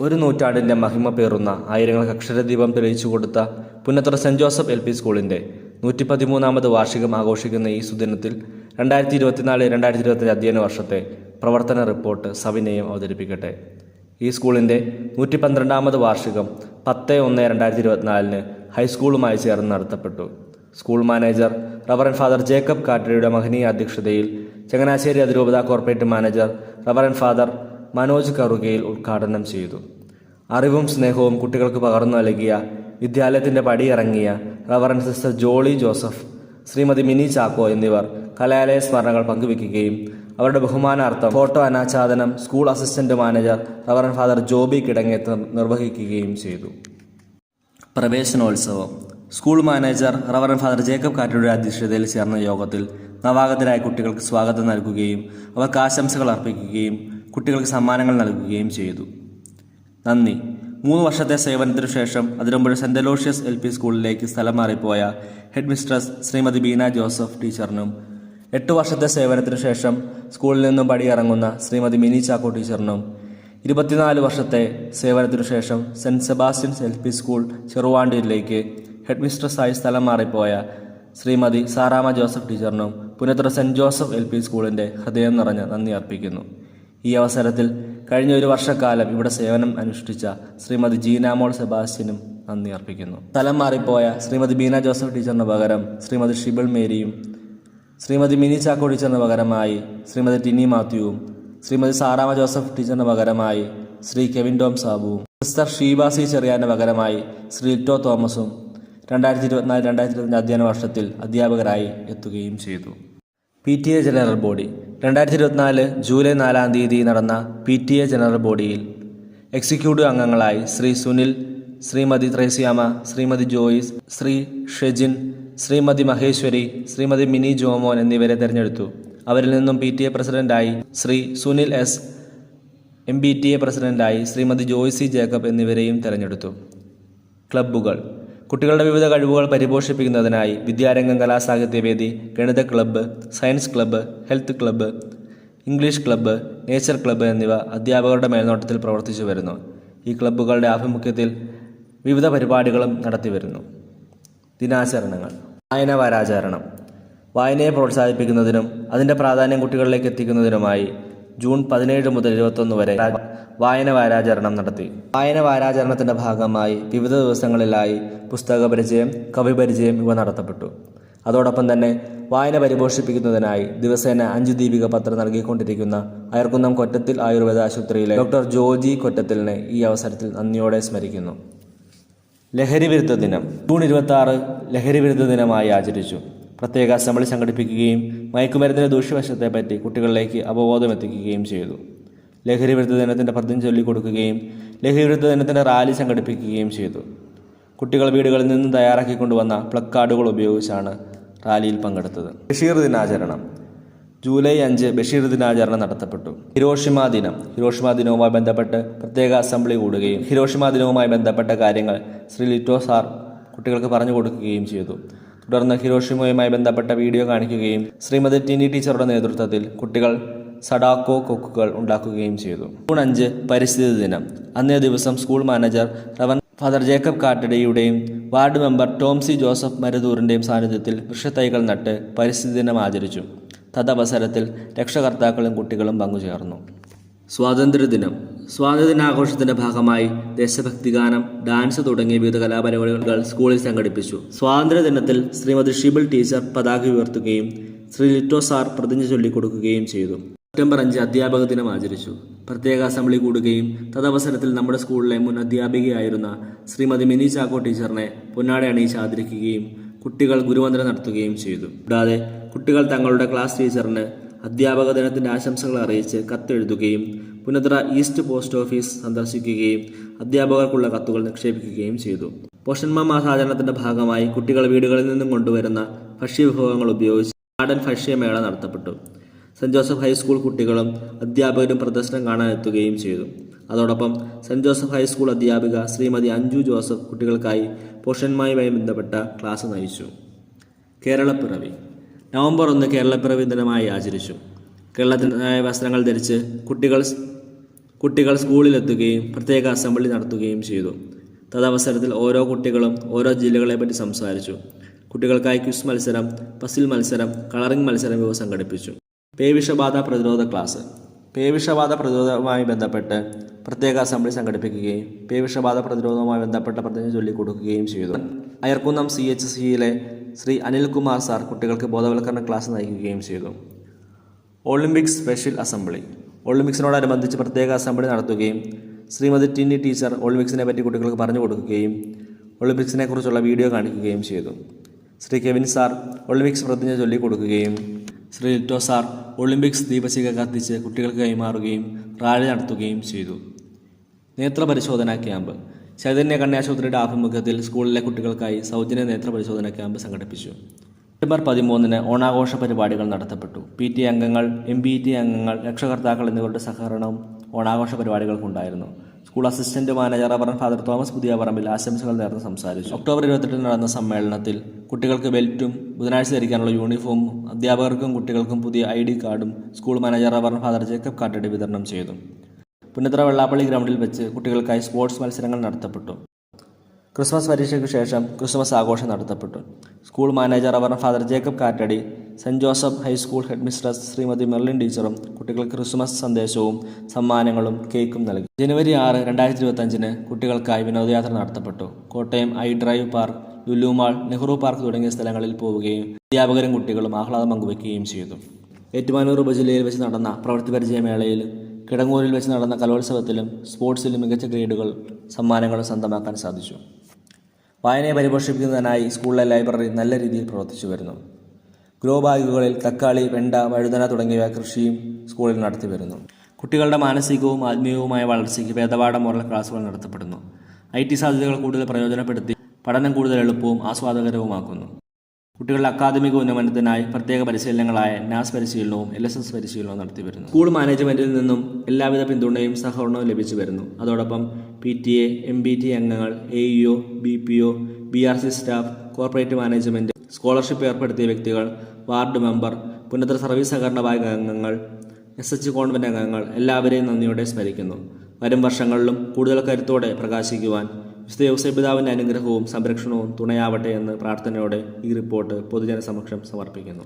ഒരു നൂറ്റാണ്ടിന്റെ മഹിമ പേറുന്ന ആയിരങ്ങൾക്ക് അക്ഷരദീപം തെളിയിച്ചു കൊടുത്ത Punnathura saint Joseph L P സ്കൂളിന്റെ നൂറ്റി പതിമൂന്നാമത് വാർഷികം ആഘോഷിക്കുന്ന ഈ സുദിനത്തിൽ രണ്ടായിരത്തി ഇരുപത്തിനാല് രണ്ടായിരത്തി ഇരുപത്തഞ്ച് അധ്യയന വർഷത്തെ പ്രവർത്തന റിപ്പോർട്ട് സവിനയം അവതരിപ്പിക്കട്ടെ. ഈ സ്കൂളിന്റെ നൂറ്റി പന്ത്രണ്ടാമത് വാർഷികം പത്ത് ഒന്ന് രണ്ടായിരത്തി ഇരുപത്തിനാലിന് ഹൈസ്കൂളുമായി ചേർന്ന് നടത്തപ്പെട്ടു. School manager reverend father Jacob കാട്ടരയുടെ മഹനീയ അധ്യക്ഷതയിൽ ചങ്ങനാശ്ശേരി അതിരൂപത corporate manager reverend father Manoj Karukayil ഉദ്ഘാടനം ചെയ്തു. അറിവും സ്നേഹവും കുട്ടികൾക്ക് പകർന്നു നൽകിയ വിദ്യാലയത്തിന്റെ പടിയിറങ്ങിയ reverend sister Jolly Joseph Shrimati Mini Chacko എന്നിവർ കലാലയ സ്മരണകൾ പങ്കുവെക്കുകയും അവരുടെ ബഹുമാനാർത്ഥം ഫോട്ടോ അനാച്ഛാദനം school assistant manager reverend father Joby Kidangeth നിർവഹിക്കുകയും ചെയ്തു. പ്രവേശനോത്സവം. School manager reverend father Jacob കാറ്റയുടെ അധ്യക്ഷതയിൽ ചേർന്ന യോഗത്തിൽ നവാഗതരായ കുട്ടികൾക്ക് സ്വാഗതം നൽകുകയും അവർക്ക് ആശംസകൾ അർപ്പിക്കുകയും കുട്ടികൾക്ക് സമ്മാനങ്ങൾ നൽകുകയും ചെയ്തു. നന്ദി. മൂന്ന് വർഷത്തെ സേവനത്തിനു ശേഷം Athirampuzha saint Aloysius L P സ്കൂളിലേക്ക് സ്ഥലം മാറിപ്പോയ head mistress Shrimati Beena Joseph ടീച്ചറിനും എട്ട് വർഷത്തെ സേവനത്തിനു ശേഷം സ്കൂളിൽ നിന്നും പടിയിറങ്ങുന്ന ശ്രീമതി മിനി ചാക്കോ ടീച്ചറിനും ഇരുപത്തിനാല് വർഷത്തെ സേവനത്തിനു ശേഷം saint Sebastian's L P school ചെറുവാണ്ടിയിലേക്ക് head മിസ്ട്രസ്സായി സ്ഥലം മാറിപ്പോയ Shrimati Saramma Joseph ടീച്ചറിനും Punnathra saint Joseph L P സ്കൂളിന്റെ ഹൃദയം നിറഞ്ഞ നന്ദി അർപ്പിക്കുന്നു. ഈ അവസരത്തിൽ കഴിഞ്ഞ ഒരു വർഷക്കാലം ഇവിടെ സേവനം അനുഷ്ഠിച്ച ശ്രീമതി ജീനാമോൾ സെബാസ്റ്റ്യനും നന്ദി അർപ്പിക്കുന്നു. സ്ഥലം മാറിപ്പോയ ശ്രീമതി ബീന ജോസഫ് ടീച്ചറിന് പകരം ശ്രീമതി ഷിബിൾ മേരിയും ശ്രീമതി മിനി ചാക്കോ ടീച്ചറിന് പകരമായി ശ്രീമതി ടിനി മാത്യുവും ശ്രീമതി സാറാമ ജോസഫ് ടീച്ചറിന് പകരമായി ശ്രീ കെവിൻ ടോം സാബുവും സിസ്റ്റർ ഷീബ സി പകരമായി ശ്രീ ലിറ്റോ തോമസും രണ്ടായിരത്തി ഇരുപത്തിനാല് രണ്ടായിരത്തി ഇരുപത്തഞ്ച് അധ്യയന വർഷത്തിൽ അധ്യാപകരായി എത്തുകയും ചെയ്തു. P T A general body രണ്ടായിരത്തി ഇരുപത്തിനാല് ജൂലൈ നാലാം തീയതി നടന്ന പി ടി എ ജനറൽ ബോഡിയിൽ എക്സിക്യൂട്ടീവ് അംഗങ്ങളായി ശ്രീ സുനിൽ ശ്രീമതി ത്രേസ്യാമ ശ്രീമതി ജോയിസ് ശ്രീ ഷെജിൻ ശ്രീമതി മഹേശ്വരി ശ്രീമതി മിനി ജോമോൻ എന്നിവരെ തെരഞ്ഞെടുത്തു. അവരിൽ നിന്നും പി ടി എ പ്രസിഡന്റായി Shri Sunil S M B T A പ്രസിഡന്റായി ശ്രീമതി ജോയ്സി ജേക്കബ് എന്നിവരെയും തെരഞ്ഞെടുത്തു. ക്ലബ്ബുകൾ കുട്ടികളുടെ വിവിധ കഴിവുകൾ പരിപോഷിപ്പിക്കുന്നതിനായി വിദ്യാരംഗം കലാസാഹിത്യവേദി ഗണിത club science club health club English club nature club എന്നിവ അധ്യാപകരുടെ മേൽനോട്ടത്തിൽ പ്രവർത്തിച്ചു വരുന്നു. ഈ ക്ലബ്ബുകളുടെ ആഭിമുഖ്യത്തിൽ വിവിധ പരിപാടികളും നടത്തിവരുന്നു ദിനാചരണങ്ങൾ. വായന വാരാചരണം. വായനയെ പ്രോത്സാഹിപ്പിക്കുന്നതിനും അതിന്റെ പ്രാധാന്യം കുട്ടികളിലേക്ക് എത്തിക്കുന്നതിനുമായി ജൂൺ പതിനേഴ് മുതൽ ഇരുപത്തൊന്ന് വരെ വായന വാരാചരണം നടത്തി. വായന വാരാചരണത്തിന്റെ ഭാഗമായി വിവിധ ദിവസങ്ങളിലായി പുസ്തക പരിചയം കവി പരിചയം ഇവ നടത്തപ്പെട്ടു. അതോടൊപ്പം തന്നെ വായന പരിപോഷിപ്പിക്കുന്നതിനായി ദിവസേന അഞ്ചു ദീപിക പത്രം നൽകിക്കൊണ്ടിരിക്കുന്ന അയർക്കുന്നം കൊറ്റത്തിൽ ആയുർവേദ ആശുപത്രിയിലെ ഡോക്ടർ ജോജി കൊറ്റത്തിലിനെ ഈ അവസരത്തിൽ നന്ദിയോടെ സ്മരിക്കുന്നു. ലഹരി വിരുദ്ധ ദിനം. ജൂൺ ഇരുപത്തി ആറ് ലഹരി വിരുദ്ധ ദിനമായി ആചരിച്ചു. പ്രത്യേക അസംബ്ലി സംഘടിപ്പിക്കുകയും മയക്കുമരുന്നിന്റെ ദൂഷ്യവശത്തെപ്പറ്റി കുട്ടികളിലേക്ക് അവബോധമെത്തിക്കുകയും ചെയ്തു. ലഹരി വിരുദ്ധ ദിനത്തിന്റെ പ്രതിജ്ഞ ചൊല്ലിക്കൊടുക്കുകയും ലഹരി വിരുദ്ധ ദിനത്തിന്റെ റാലി സംഘടിപ്പിക്കുകയും ചെയ്തു. കുട്ടികൾ വീടുകളിൽ നിന്ന് തയ്യാറാക്കി കൊണ്ടുവന്ന പ്ലക്കാർഡുകൾ ഉപയോഗിച്ചാണ് റാലിയിൽ പങ്കെടുത്തത്. ബഷീർ ദിനാചരണം. ജൂലൈ അഞ്ച് ബഷീർ ദിനാചരണം നടത്തപ്പെട്ടു. ഹിരോഷിമ ദിനം. ഹിരോഷിമ ദിനവുമായി ബന്ധപ്പെട്ട് പ്രത്യേക അസംബ്ലി കൂടുകയും ഹിരോഷിമ ദിനവുമായി ബന്ധപ്പെട്ട കാര്യങ്ങൾ ശ്രീ ലിറ്റോ സാർ കുട്ടികൾക്ക് പറഞ്ഞു കൊടുക്കുകയും ചെയ്തു. തുടർന്ന് ഹിരോഷിമയുമായി ബന്ധപ്പെട്ട വീഡിയോ കാണിക്കുകയും ശ്രീമതി ടിനി ടീച്ചറുടെ നേതൃത്വത്തിൽ കുട്ടികൾ സഡാക്കോ കൊക്കുകൾ ഉണ്ടാക്കുകയും ചെയ്തു. ജൂൺ അഞ്ച് പരിസ്ഥിതി ദിനം. അന്നേ ദിവസം school manager reverend father Jacob കാട്ടടിയുടെയും ward member Tomsy Joseph മരുതൂറിന്റെയും സാന്നിധ്യത്തിൽ വൃക്ഷത്തൈകൾ നട്ട് പരിസ്ഥിതി ദിനം ആചരിച്ചു. തദവസരത്തിൽ രക്ഷകർത്താക്കളും കുട്ടികളും പങ്കുചേർന്നു. സ്വാതന്ത്ര്യദിനം സ്വാതന്ത്ര്യദിനാഘോഷത്തിന്റെ ഭാഗമായി ദേശഭക്തി ഗാനം ഡാൻസ് തുടങ്ങിയ വിവിധ കലാപരിപാടികൾ സ്കൂളിൽ സംഘടിപ്പിച്ചു. സ്വാതന്ത്ര്യദിനത്തിൽ ശ്രീമതി ഷിബിൾ ടീച്ചർ പതാക ഉയർത്തുകയും ശ്രീ ലിറ്റോ സാർ പ്രതിജ്ഞ ചൊല്ലിക്കൊടുക്കുകയും ചെയ്തു. സെപ്റ്റംബർ അഞ്ച് അധ്യാപക ദിനം ആചരിച്ചു. പ്രത്യേക അസംബ്ലി കൂടുകയും തദവസരത്തിൽ നമ്മുടെ സ്കൂളിലെ മുൻ അധ്യാപികയായിരുന്ന ശ്രീമതി മിനി ചാക്കോ ടീച്ചറിനെ പൊന്നാട അണിയിച്ച് ആദരിക്കുകയും കുട്ടികൾ ഗുരുവന്ദനം നടത്തുകയും ചെയ്തു. കൂടാതെ കുട്ടികൾ തങ്ങളുടെ ക്ലാസ് ടീച്ചറിന് അധ്യാപക ദിനത്തിന്റെ ആശംസകൾ അറിയിച്ച് കത്തെഴുതുകയും പുനത്ര ഈസ്റ്റ് പോസ്റ്റ് ഓഫീസ് സന്ദർശിക്കുകയും അധ്യാപകർക്കുള്ള കത്തുകൾ നിക്ഷേപിക്കുകയും ചെയ്തു. പോഷന്മ മാസാചരണത്തിന്റെ ഭാഗമായി കുട്ടികൾ വീടുകളിൽ നിന്നും കൊണ്ടുവരുന്ന ഭക്ഷ്യവിഭവങ്ങൾ ഉപയോഗിച്ച് നാടൻ ഭക്ഷ്യമേള നടത്തപ്പെട്ടു. സെന്റ് ജോസഫ് ഹൈസ്കൂൾ കുട്ടികളും അധ്യാപകരും പ്രദർശനം കാണാൻ എത്തുകയും ചെയ്തു. അതോടൊപ്പം സെന്റ് ജോസഫ് ഹൈസ്കൂൾ അധ്യാപിക ശ്രീമതി അഞ്ജു ജോസഫ് കുട്ടികൾക്കായി പോഷന്മായുമായി ബന്ധപ്പെട്ട ക്ലാസ് നയിച്ചു. കേരളപ്പിറവി. നവംബർ ഒന്ന് കേരളപ്പിറവി ദിനമായി ആചരിച്ചു. കേരളത്തിനായ വസ്ത്രങ്ങൾ ധരിച്ച് കുട്ടികൾ കുട്ടികൾ സ്കൂളിലെത്തുകയും പ്രത്യേക അസംബ്ലി നടത്തുകയും ചെയ്തു. തദവസരത്തിൽ ഓരോ കുട്ടികളും ഓരോ ജില്ലകളെ പറ്റി സംസാരിച്ചു. കുട്ടികൾക്കായി ക്വിസ് മത്സരം പസിൽ മത്സരം കളറിംഗ് മത്സരം ഇവ സംഘടിപ്പിച്ചു. പേവിഷബാധ പ്രതിരോധ ക്ലാസ്. പേവിഷബാധ പ്രതിരോധവുമായി ബന്ധപ്പെട്ട് പ്രത്യേക അസംബ്ലി സംഘടിപ്പിക്കുകയും പേവിഷബാധ പ്രതിരോധവുമായി ബന്ധപ്പെട്ട പ്രതിജ്ഞ ചൊല്ലിക്കൊടുക്കുകയും ചെയ്തു. അയർക്കുന്നം സി എച്ച് സിയിലെ ശ്രീ അനിൽകുമാർ സാർ കുട്ടികൾക്ക് ബോധവൽക്കരണ ക്ലാസ് നയിക്കുകയും ചെയ്തു. Olympics special assembly. ഒളിമ്പിക്സിനോടനുബന്ധിച്ച് പ്രത്യേക അസംബ്ലി നടത്തുകയും ശ്രീമതി ടിന്നി ടീച്ചർ ഒളിമ്പിക്സിനെ പറ്റി കുട്ടികൾക്ക് പറഞ്ഞു കൊടുക്കുകയും ഒളിമ്പിക്സിനെ കുറിച്ചുള്ള വീഡിയോ കാണിക്കുകയും ചെയ്തു. ശ്രീ കെവിൻ സാർ ഒളിമ്പിക്സ് പ്രതിജ്ഞ ചൊല്ലിക്കൊടുക്കുകയും ശ്രീ ലിറ്റോ സാർ ഒളിമ്പിക്സ് ദീപശിഖ കത്തിച്ച് കുട്ടികൾക്ക് കൈമാറുകയും റാലി നടത്തുകയും ചെയ്തു. നേത്രപരിശോധനാ ക്യാമ്പ്. ചൈതന്യ കണ്യാശുപത്രിയുടെ ആഭിമുഖ്യത്തിൽ സ്കൂളിലെ കുട്ടികൾക്കായി സൗജന്യ നേത്രപരിശോധനാ ക്യാമ്പ് സംഘടിപ്പിച്ചു. സെപ്റ്റംബർ പതിമൂന്നിന് ഓണാഘോഷ പരിപാടികൾ നടത്തപ്പെട്ടു. പി ടി അംഗങ്ങൾ എം പി ടി അംഗങ്ങൾ രക്ഷകർത്താക്കൾ എന്നിവരുടെ സഹകരണവും ഓണാഘോഷ പരിപാടികൾക്കുണ്ടായിരുന്നു. School assistant manager reverend father Thomas Puthiyaparambil ആശംസകൾ നേർന്ന് സംസാരിച്ചു. ഒക്ടോബർ ഇരുപത്തെട്ടിന് നടന്ന സമ്മേളനത്തിൽ കുട്ടികൾക്ക് ബെൽറ്റും ബുധനാഴ്ച ധരിക്കാനുള്ള യൂണിഫോമും അധ്യാപകർക്കും കുട്ടികൾക്കും പുതിയ ഐ ഡി കാർഡും school manager reverend father Jacob Kattady വിതരണം ചെയ്തു. പുന്നത്ര വെള്ളാപ്പള്ളി ഗ്രൗണ്ടിൽ വെച്ച് കുട്ടികൾക്കായി സ്പോർട്സ് മത്സരങ്ങൾ നടത്തപ്പെട്ടു. ക്രിസ്മസ് പരീക്ഷയ്ക്ക് ശേഷം ക്രിസ്മസ് ആഘോഷം നടത്തപ്പെട്ടു. സ്കൂൾ മാനേജർ അവർ father Jacob Kattady saint Joseph high school head mistress Shrimati Merlin ടീച്ചറും കുട്ടികൾക്ക് ക്രിസ്മസ് സന്ദേശവും സമ്മാനങ്ങളും കേക്കും നൽകി. ജനുവരി ആറ് രണ്ടായിരത്തി ഇരുപത്തഞ്ചിന് കുട്ടികൾക്കായി വിനോദയാത്ര നടത്തപ്പെട്ടു. Kottayam I drive park Lulu mall Nehru park തുടങ്ങിയ സ്ഥലങ്ങളിൽ പോവുകയും അധ്യാപകരും കുട്ടികളും ആഹ്ലാദം പങ്കുവയ്ക്കുകയും ചെയ്തു. ഏറ്റുമാനൂർ ഉപജില്ലയിൽ വെച്ച് നടന്ന പ്രവൃത്തി പരിചയമേളയിൽ കിടങ്ങൂരിൽ വെച്ച് നടന്ന കലോത്സവത്തിലും സ്പോർട്സിലും മികച്ച ഗ്രേഡുകൾ സമ്മാനങ്ങളും സ്വന്തമാക്കാൻ സാധിച്ചു. വായനയെ പരിപോഷിപ്പിക്കുന്നതിനായി സ്കൂളിലെ ലൈബ്രറി നല്ല രീതിയിൽ പ്രവർത്തിച്ചു വരുന്നു. ഗ്രോ ബാഗുകളിൽ തക്കാളി വെണ്ട വഴുതന തുടങ്ങിയവ കൃഷിയും സ്കൂളിൽ നടത്തി വരുന്നു. കുട്ടികളുടെ മാനസികവും ആത്മീയവുമായ വളർച്ചയ്ക്ക് ഭേദപാഠമുള്ള ക്ലാസുകൾ നടത്തപ്പെടുന്നു. ഐ ടി സാധ്യതകൾ കൂടുതൽ പ്രയോജനപ്പെടുത്തി പഠനം കൂടുതൽ എളുപ്പവും ആസ്വാദകരവുമാക്കുന്നു. കുട്ടികളുടെ അക്കാദമിക ഉന്നമനത്തിനായി പ്രത്യേക പരിശീലനങ്ങളായ നാസ് പരിശീലനവും എൽ എസ് എസ് പരിശീലനവും നടത്തി വരുന്നു. സ്കൂൾ മാനേജ്മെന്റിൽ നിന്നും എല്ലാവിധ പിന്തുണയും സഹകരണവും ലഭിച്ചു വരുന്നു. അതോടൊപ്പം P T A M B T അംഗങ്ങൾ A E O B P O B R C staff corporate management scholarship ഏർപ്പെടുത്തിയ വ്യക്തികൾ വാർഡ് മെമ്പർ പുനത്ര സർവീസ് സഹകരണ ബാങ്ക് അംഗങ്ങൾ എസ് എച്ച് കോൺവെന്റ് അംഗങ്ങൾ എല്ലാവരെയും നന്ദിയോടെ സ്മരിക്കുന്നു. വരും വർഷങ്ങളിലും കൂടുതൽ കരുത്തോടെ പ്രകാശിക്കുവാൻ വിശുദ്ധ അനുഗ്രഹവും സംരക്ഷണവും തുണയാവട്ടെ എന്ന് പ്രാർത്ഥനയോടെ ഈ റിപ്പോർട്ട് പൊതുജന സമക്ഷം സമർപ്പിക്കുന്നു.